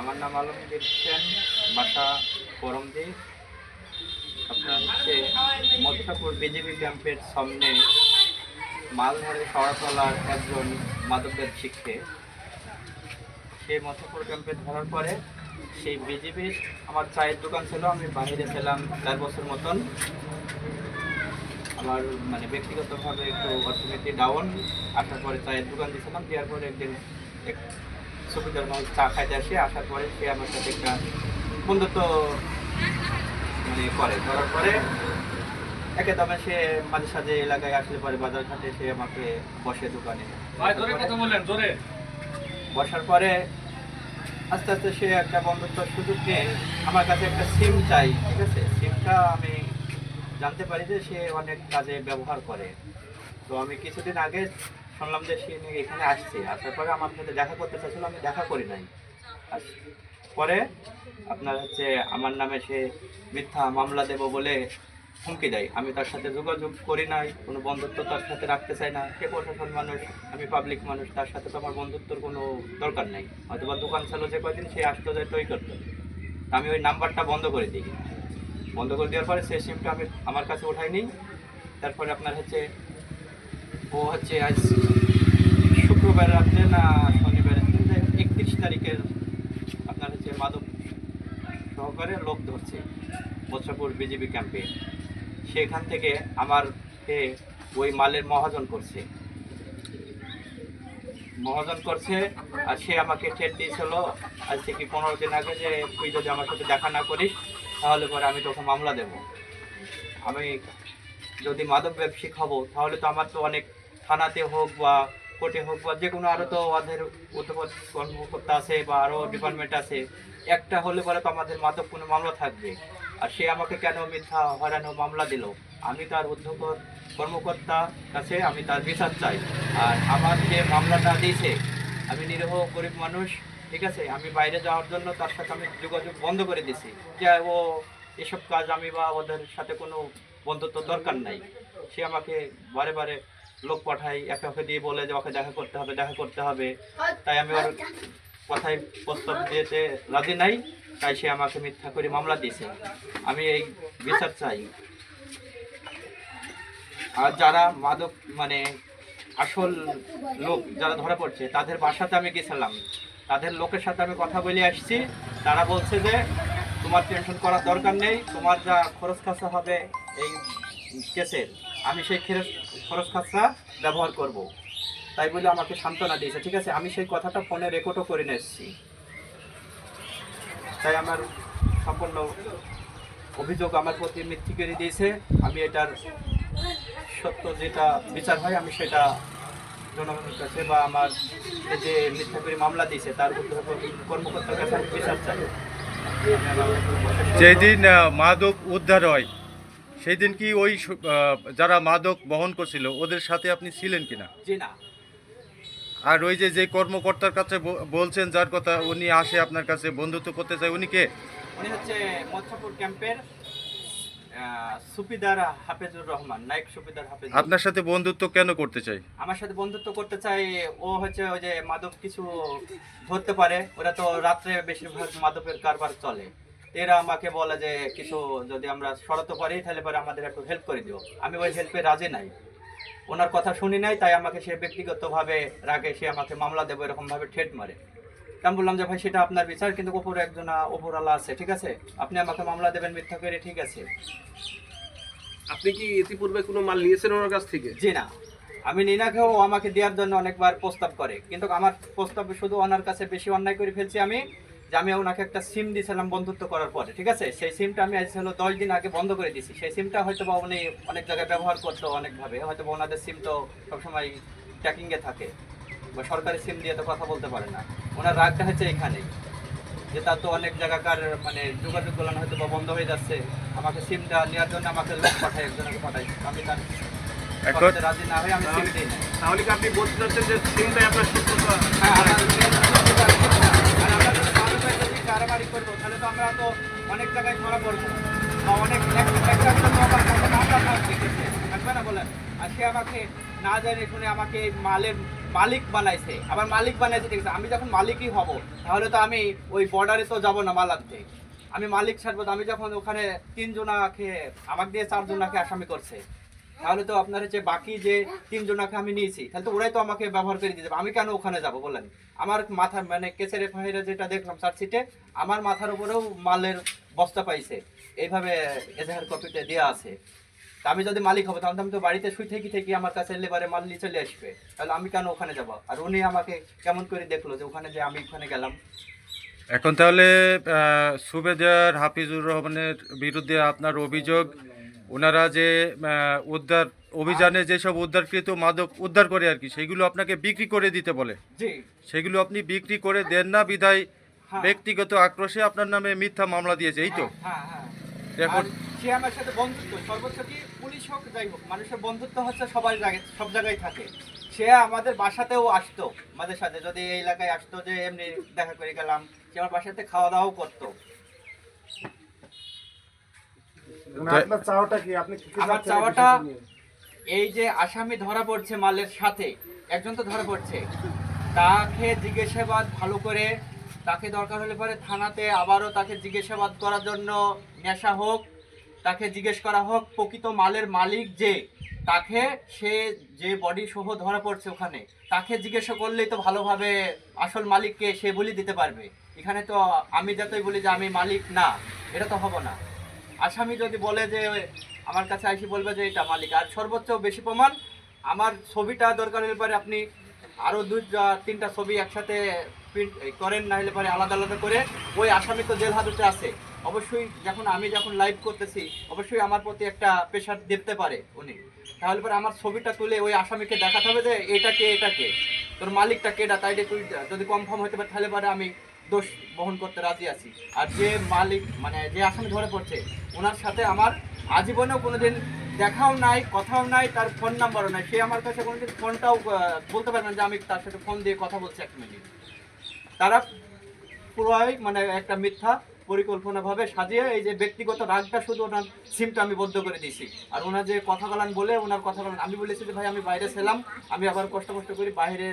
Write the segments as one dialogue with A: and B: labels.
A: আমার নাম আলমগীর হোসেন, বাসা করমদি আপনার হচ্ছে মধ্যপুর বিজেপি ক্যাম্পের সামনে মালধারে শহরতলার একজন মাদকের শিক্ষে। সে মধ্যপুর ক্যাম্পে ধরার পরে সেই বিজেপির আমার চায়ের দোকান ছিল, আমি বাইরে ছিলাম চার বছর মতন। আমার মানে ব্যক্তিগতভাবে একটু অর্থনীতি ডাউন আসার পরে চায়ের দোকান দিয়েছিলাম, দেওয়ার পরে একদিন মানুষ চা খাইতে আসে আসার পরে সে আমার সাথে একটা বন্ধুত্ব মানে করে। করার পরে একে দামে সে মাঝে সাঝে এলাকায় আসলে পরে বাজার ঘাটে সে আমাকে বসে দোকানে। বসার পরে আস্তে আস্তে সে একটা বন্ধুত্ব সুযোগ নিয়ে আমার কাছে একটা সিম চাই ঠিক আছে? সিমটা আমি জানতে পারি যে সে অনেক কাজে ব্যবহার করে। তো আমি কিছুদিন আগে শুনলাম যে সে এখানে আসছে। আসার পরে আমার সাথে দেখা করতে চাইছিল, আমি দেখা করি নাই। পরে আপনার হচ্ছে আমার নামে সে মিথ্যা মামলা দেব বলে হুমকি দেয়। আমি তার সাথে যোগাযোগ করি নাই, কোনো বন্ধুত্ব তার সাথে রাখতে চাই না। সে প্রশাসন মানুষ, আমি পাবলিক মানুষ, তার সাথে তো আমার বন্ধুত্বর কোনো দরকার নেই। হয়তো বা দোকান ছিল যে কয়দিন, সে আসতো যেত তৈরি করতো। আমি ওই নাম্বারটা বন্ধ করে দিই। বন্ধ করে দেওয়ার পরে সেই সিমটা আমি আমার কাছে উঠাই নিই তারপরে আপনার হচ্ছে ও হচ্ছে আজ শুক্রবার রাত্রে না শনিবার একত্রিশ তারিখের আপনার হচ্ছে মাদক সহকারে লোক ধরছে বৎসপুর বিজেপি ক্যাম্পে। সেখান থেকে আমার ওই মালের মহাজন করছে। মহাজন করছে আর সে আমাকে ঠেট দিয়েছিল। আজ থেকে পনেরো দিন আগে যে তুই যদি আমার সাথে দেখা না করিস, তাহলে পরে আমি তোকে মামলা দেব। আমি যদি মাদক ব্যবসায়িক হব, তাহলে তো আমার তো অনেক থানাতে হোক বা কোর্টে হোক বা যে কোনো আরও তো ওদের উত্তপদ কর্মকর্তা আছে বা আরও ডিপার্টমেন্ট আছে, একটা হলে পরে তো আমাদের মাদক কোনো মামলা থাকবে। আর সে আমাকে কেন মিথ্যা হরানো মামলা দিল? আমি তার উদ্যোগ কর্মকর্তা কাছে আমি তার বিচার চাই। আর আমার যে মামলাটা দিয়েছে, আমি নিরীহ গরিব মানুষ, ঠিক আছে? আমি বাইরে যাওয়ার জন্য তার সাথে আমি যোগাযোগ বন্ধ করে দিছি যে ও এসব কাজ আমি বা ওদের সাথে কোনো বন্ধুত্ব দরকার নাই। সে আমাকে বারে বারে লোক পাঠাই একে ওকে দিয়ে বলে যে ওকে দেখা করতে হবে দেখা করতে হবে। তাই আমি ওর কথায় প্রস্তাব দিতে রাজি নাই তাই সে আমাকে মিথ্যা করে মামলা দিয়েছে। আমি এই বিচার চাই। আর যারা মাদক মানে আসল লোক যারা ধরা পড়ছে তাদের বাসাতে আমি গেছিলাম। তাদের লোকের সাথে আমি কথা বলে আসছি। তারা বলছে যে তোমার টেনশন করার দরকার নেই তোমার যা খরচ খরচা হবে এই কেসের আমি সেই খরচ খরচ ব্যবহার করব। তাই বলে আমাকে সান্ত্বনা দিয়েছে ঠিক আছে? আমি সেই কথাটা ফোনে রেকর্ডও করে নিয়ে এসেছি তাই আমার সম্পূর্ণ অভিযোগ আমার প্রতি মিথ্যি করে দিয়েছে আমি এটার সত্য যেটা বিচার হয় আমি সেটা জনগণের কাছে বা আমার যে মিথ্যা করে মামলা দিয়েছে তার কর্মকর্তার কাছে বিচার চাই। আমি আমার প্রশাসন-
B: যেই দিন আহ, মাদক উদ্ধার হয় সেই দিন কি ওই যারা মাদক বহন করছিল ওদের সাথে আপনি ছিলেন কিনা? আর ওই যে যে কর্মকর্তার কাছে বলছেন যার কথা উনি আসে আপনার কাছে বন্ধুত্ব করতে চায় উনি কে?
A: উনি হচ্ছে মৎস্যপুর ক্যাম্পের সুপিদার হাফেজুর রহমান নায়ক সুপিদার হাফেজ
B: আপনার সাথে বন্ধুত্ব কেন করতে চাই?
A: আমার সাথে বন্ধুত্ব করতে চাই ও হচ্ছে ওই যে মাদক কিছু ধরতে পারে ওরা তো রাত্রে বেশিরভাগ মাদকের কারবার চলে। এরা আমাকে বলে যে কিছু যদি আমরা সরাতে পারি তাহলে পরে আমাদের একটু হেল্প করে দিও। আমি ওই হেল্পে রাজি নাই। ওনার কথা শুনি নাই তাই আমাকে সে ব্যক্তিগতভাবে রাগে সে আমাকে মামলা দেবো এরকমভাবে ঠেট মারে। আমি বললাম যে ভাই সেটা আপনার বিচার কিন্তু ওপরে একজন ওপরওয়ালা আছে ঠিক আছে? আপনি আমাকে মামলা দেবেন মিথ্যা করে ঠিক আছে?
C: আপনি কি ইতিপূর্বে কোনো মাল নিয়েছেন ওনার কাছ থেকে?
A: জি না। আমি নিনাকেও আমাকে দেওয়ার জন্য অনেকবার প্রস্তাব করে কিন্তু আমার প্রস্তাবে শুধু ওনার কাছে বেশি অন্যায় করে ফেলছি আমি। যে আমি ওনাকে একটা সিম দিয়েছিলাম বন্ধুত্ব করার পরে ঠিক আছে? সেই সিমটা আমি আজ হলো দশ দিন আগে বন্ধ করে দিয়েছি সেই সিমটা হয়তো বা উনি অনেক জায়গায় ব্যবহার করতো অনেকভাবে। হয়তো বা ওনাদের সিম তো সবসময় ট্র্যাকিংয়ে থাকে। বা সরকারি সিম দিয়ে তো কথা বলতে পারে না। ওনার রাগটা হচ্ছে এখানে যে তার তো অনেক জায়গাকার মানে যোগাযোগগুলো হয়তো বা বন্ধ হয়ে যাচ্ছে। আমাকে সিমটা নেওয়ার জন্য আমাকে লোক পাঠাই একজনকে পাঠাই আমি তার রাজি না হয়ে আমি সিম দিই না।
C: তাহলে কি আপনি বলতে চাচ্ছেন যে সিমটাই আপনার
A: হ্যাঁ, আর আর আমরা যদি মানুষের করব, তাহলে তো আমরা তো অনেক জায়গায় ধরা পড়ব। বা অনেক এক- একটা মামলা থাকবে, থাকবে না বলেন? আর সে আমাকে না জানে শুনে আমাকে মালের মালিক বানাইছে। আবার মালিক বানাইছে ঠিক আছে। আমি যখন মালিকই হব তাহলে তো আমি ওই বর্ডারে তো যাব না মাল আনতে। আমি মালিক ছাড়বো আমি যখন ওখানে তিনজনাকে আমাকে দিয়ে চারজনাকে আসামি করছে। তাহলে তো আপনার হচ্ছে বাকি যে তিনজনাকে আমি নিয়েছি, তাহলে তো ওরাই তো আমাকে ব্যবহার করে হবে। আমি কেন ওখানে যাব বলেন আমার মাথা মানে কেসের এফআইআর যেটা দেখলাম চার্জশিটে আমার মাথার উপরেও মালের বস্তা পাইছে। এইভাবে এজাহার কপিতে দেওয়া আছে। তা আমি যদি মালিক হব, তাহলে আমি তো বাড়িতে শুই থেকে থেকে আমার কাছে লেবারে মাল নিয়ে চলে আসবে। তাহলে আমি কেন ওখানে যাব? আর উনি আমাকে কেমন করে দেখল যে ওখানে যে আমি ওখানে গেলাম?
B: এখন তাহলে সুবেদার হাফিজুর রহমানের বিরুদ্ধে আপনার অভিযোগ ওনারা যে উদ্ধার অভিযানে যেসব উদ্ধারকৃত মাদক উদ্ধার করে আর কি সেগুলো আপনাকে বিক্রি করে দিতে বলে। সেগুলো আপনি বিক্রি করে দেন না বিদায়
A: হ্যাঁ।
B: ব্যক্তিগত আক্রোশে আপনার নামে মিথ্যা মামলা দিয়েছে এই তো।
A: হ্যাঁ হ্যাঁ
B: এখন
A: সে আমার সাথে বন্ধুত্ব সর্বোচ্চ কি পুলিশ হোক যাই হোক মানুষের বন্ধুত্ব হচ্ছে সবাই জায়গায় সব জায়গায় থাকে। সে আমাদের বাসাতেও আসতো আমাদের সাথে যদি এই এলাকায় আসতো যে এমনি দেখা করে গেলাম সে আমার বাসাতে খাওয়া দাওয়াও করতো।
D: আপনার চাওয়াটা কি? আপনি
A: আমার চাওয়াটা? এই যে আসামি ধরা পড়ছে মালের সাথে একজন তো ধরা পড়ছে। তাকে জিজ্ঞাসাবাদ ভালো করে তাকে দরকার হলে পরে থানাতে আবারও তাকে জিজ্ঞাসাবাদ করার জন্য নেশা হোক তাকে জিজ্ঞেস করা হোক প্রকৃত মালের মালিক যে তাকে সে যে বডি সহ ধরা পড়ছে ওখানে তাকে জিজ্ঞাসা করলেই তো ভালোভাবে আসল মালিককে সে বলি দিতে পারবে। এখানে তো আমি যতই বলি যে আমি মালিক না এটা তো হব না। আসামি যদি বলে যে, আমার কাছে আইসি বলবে যে, এটা মালিক। আর সর্বোচ্চ বেশি প্রমাণ, আমার ছবিটা দরকার হলে পরে আপনি আরও দুই তিনটা ছবি একসাথে প্রিন্ট করেন, না হলে পরে আলাদা আলাদা করে। ওই আসামি তো জেল হাজতে আছে। অবশ্যই যখন আমি যখন লাইভ করতেছি, অবশ্যই আমার প্রতি একটা প্রেশার দিতে পারে উনি। তাহলে পরে আমার ছবিটা তুলে ওই আসামিকে দেখাতে হবে যে, এটা কে এটা কে? তোর মালিকটা কেটা তাই তুই যদি কনফার্ম হতে পারে তাহলে পরে আমি দোষ বহন করতে রাজি আছি। আর যে মালিক মানে যে আসামি ধরে পড়ছে, ওনার সাথে আমার আজীবনেও কোনোদিন দেখাও নাই, কথাও নাই, তার ফোন নাম্বারও নাই। সে আমার কাছে কোনোদিন ফোনটাও বলতে পারবে না যে আমি তার সাথে ফোন দিয়ে কথা বলছি এক মিনিট। তারা পুরোই মানে একটা মিথ্যা পরিকল্পনাভাবে সাজিয়ে এই যে ব্যক্তিগত রাগটা শুধু ওনার সিমটা আমি বদ্ধ করে দিয়েছি। আর ওনার যে কথা বলান বলে ওনার কথা বলান, আমি বলেছি যে, ভাই, আমি বাইরে ছিলাম, আমি আবার কষ্ট কষ্ট করে বাইরে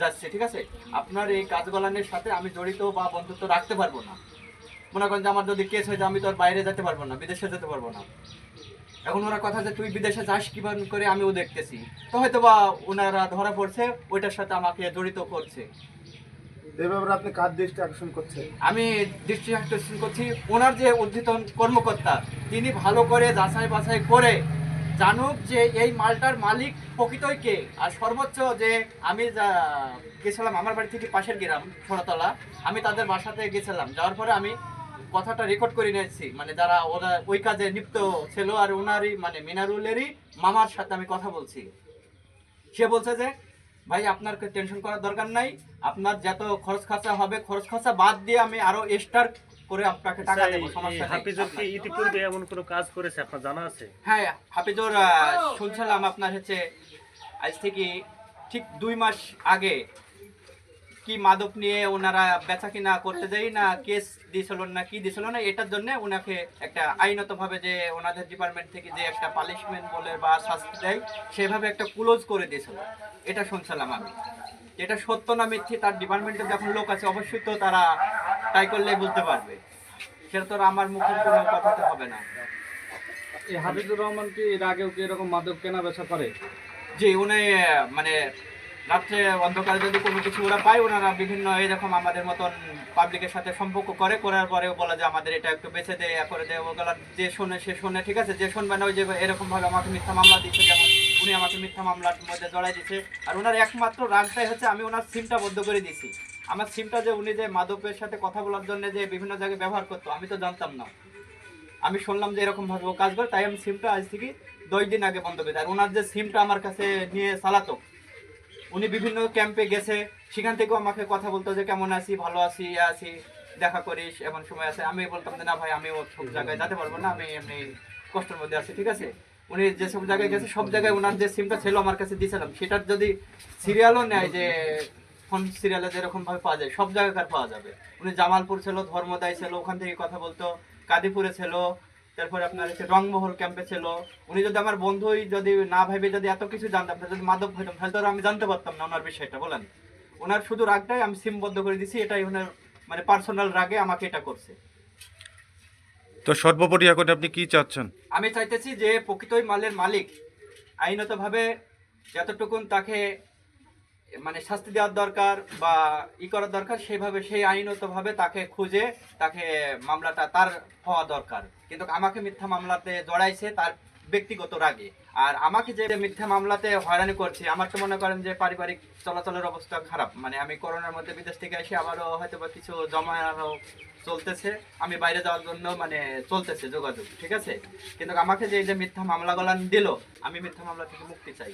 A: যাচ্ছি, ঠিক আছে? আপনার এই কাজ গলানের সাথে আমি জড়িত বা বন্ধুত্ব রাখতে পারব না। মনে করেন যে, আমার যদি কেস হয়ে যায় আমি তো আর বাইরে যেতে পারব না, বিদেশে যেতে পারব না। এখন ওরা কথা যে, তুই বিদেশে যাস কীভাবে করে আমিও দেখতেছি। তো হয়তো বা ওনারা ধরা পড়ছে, ওইটার সাথে আমাকে জড়িত করছে।
D: ব্যাপারে আপনি কার দৃষ্টি আকর্ষণ করছেন?
A: আমি দৃষ্টি আকর্ষণ করছি ওনার যে উদ্ধৃতন কর্মকর্তা, তিনি ভালো করে যাচাই বাছাই করে জানুক যে এই মালটার মালিক প্রকৃতই কে। আর সর্বোচ্চ যে আমি যা গেছিলাম আমার বাড়ি থেকে পাশের গ্রাম, সোনাতলা, আমি তাদের বাসাতে গেছিলাম। যাওয়ার পরে আমি কথাটা রেকর্ড করে নিয়েছি। মানে যারা ওরা ওই কাজে লিপ্ত ছিল আর ওনারই মানে মিনারুলেরই মামার সাথে আমি কথা বলছি। সে বলছে যে ভাই আপনার টেনশন করার দরকার নাই। আপনার যত খরচ খরচা হবে খরচ খরচা বাদ দিয়ে আমি আরও এক্সট্রা করে আপনাকে টাকা দেব সমস্যা নেই।
E: হাফিজুর কি ইতিপূর্বে এমন কোনো কাজ করেছে? আপনার জানা আছে?
A: হ্যাঁ হাফিজুর আহ, শুনছিলাম আপনার হচ্ছে আজ থেকে ঠিক দুই মাস আগে কি মাদক নিয়ে ওনারা বেচা কিনা করতে যাই না কেস দিয়েছিল না কি দিয়েছিল না এটার জন্য ওনাকে একটা আইনত ভাবে যে ওনাদের ডিপার্টমেন্ট থেকে যে একটা পানিশমেন্ট বলে বা শাস্তি দেয় সেভাবে একটা ক্লোজ করে দিয়েছিল। এটা শুনছিলাম আমি। এটা সত্য না মিথ্যে তার ডিপার্টমেন্টে যখন লোক আছে অবশ্যই তো তারা ট্রাই করলেই বুঝতে পারবে। সেটা তো আমার মুখে কোনো কথাতে হবে না।
F: এই হাবিজুর রহমান কি এর আগেও কি এরকম মাদক কেনা বেচা করে?
A: জি উনি মানে রাত্রে অন্ধকারে যদি কোনো কিছু ওরা পায়, ওনারা বিভিন্ন এরকম আমাদের মতন পাবলিকের সাথে সম্পর্ক করে, করার পরেও বলে যে আমাদের এটা একটু বেঁচে দেয় ইয়া করে দেয় ওগুলা যে শোনে, সে শোনে, ঠিক আছে? যে শুনবে না, ওই যে এরকমভাবে আমাকে মিথ্যা মামলা দিচ্ছে যেমন উনি আমাকে মিথ্যা মামলার মধ্যে জড়াই দিচ্ছে আর ওনার একমাত্র রাগটাই হচ্ছে, আমি ওনার সিমটা বদ্ধ করে দিছি আমার সিমটা যে উনি যে মাদকের সাথে কথা বলার জন্য যে বিভিন্ন জায়গায় ব্যবহার করতো, আমি তো জানতাম না। আমি শুনলাম যে এরকম ভাবে কাজ করে, তাই আমি সিমটা আজ থেকে দশ দিন আগে বন্ধ দিই। আর ওনার যে সিমটা আমার কাছে নিয়ে চালাতো উনি বিভিন্ন ক্যাম্পে গেছে, সেখান থেকেও আমাকে কথা বলতো যে, কেমন আছি? ভালো আছি ইয়ে আছি, দেখা করিস, এমন সময় আছে। আমি বলতাম যে, না ভাই আমি সব জায়গায় যেতে পারব না, আমি এমনি কষ্টের মধ্যে আছি, ঠিক আছে? উনি যেসব জায়গায় গেছে, সব জায়গায় ওনার যে সিমটা ছিল আমার কাছে দিয়েছিলাম, সেটার যদি সিরিয়ালও নেয় যে ফোন সিরিয়ালে যেরকম ভাবে পাওয়া যায়, সব জায়গাকার পাওয়া যাবে। উনি জামালপুর ছিল ধর্মদায় ছিল, ওখান থেকে কথা বলতো, কাদিপুরে ছিল তারপরে আপনার হচ্ছে রংমহল ক্যাম্পে ছিল উনি যদি আমার বন্ধুই যদি না ভেবে যদি এত কিছু জানতাম যদি মাদক হইতাম তাহলে তো আমি জানতে পারতাম না ওনার বিষয়টা বলেন। ওনার শুধু রাগটাই আমি সিমবদ্ধ করে দিছি এটাই ওনার মানে পার্সোনাল রাগে আমাকে এটা করছে।
B: তো সর্বোপরি এখন আপনি কি চাচ্ছেন?
A: আমি চাইতেছি যে প্রকৃতই মালের মালিক আইনতভাবে যতটুকুন তাকে মানে শাস্তি দেওয়ার দরকার বা ই করার দরকার সেইভাবে সেই আইনতভাবে তাকে খুঁজে তাকে মামলাটা তার হওয়া দরকার। কিন্তু আমাকে মিথ্যা মামলাতে জড়াইছে তার ব্যক্তিগত রাগে। আর আমাকে যে মিথ্যা মামলাতে হয়রানি করছে, আমার তো মনে করেন যে পারিবারিক চলাচলের অবস্থা খারাপ। মানে আমি করোনার মধ্যে বিদেশ থেকে এসে আবারও হয়তো বা কিছু জমানো চলতেছে। আমি বাইরে যাওয়ার জন্য মানে চলতেছে যোগাযোগ, ঠিক আছে? কিন্তু আমাকে যে এই যে মিথ্যা মামলাগুলো দিল, আমি মিথ্যা মামলা থেকে মুক্তি চাই।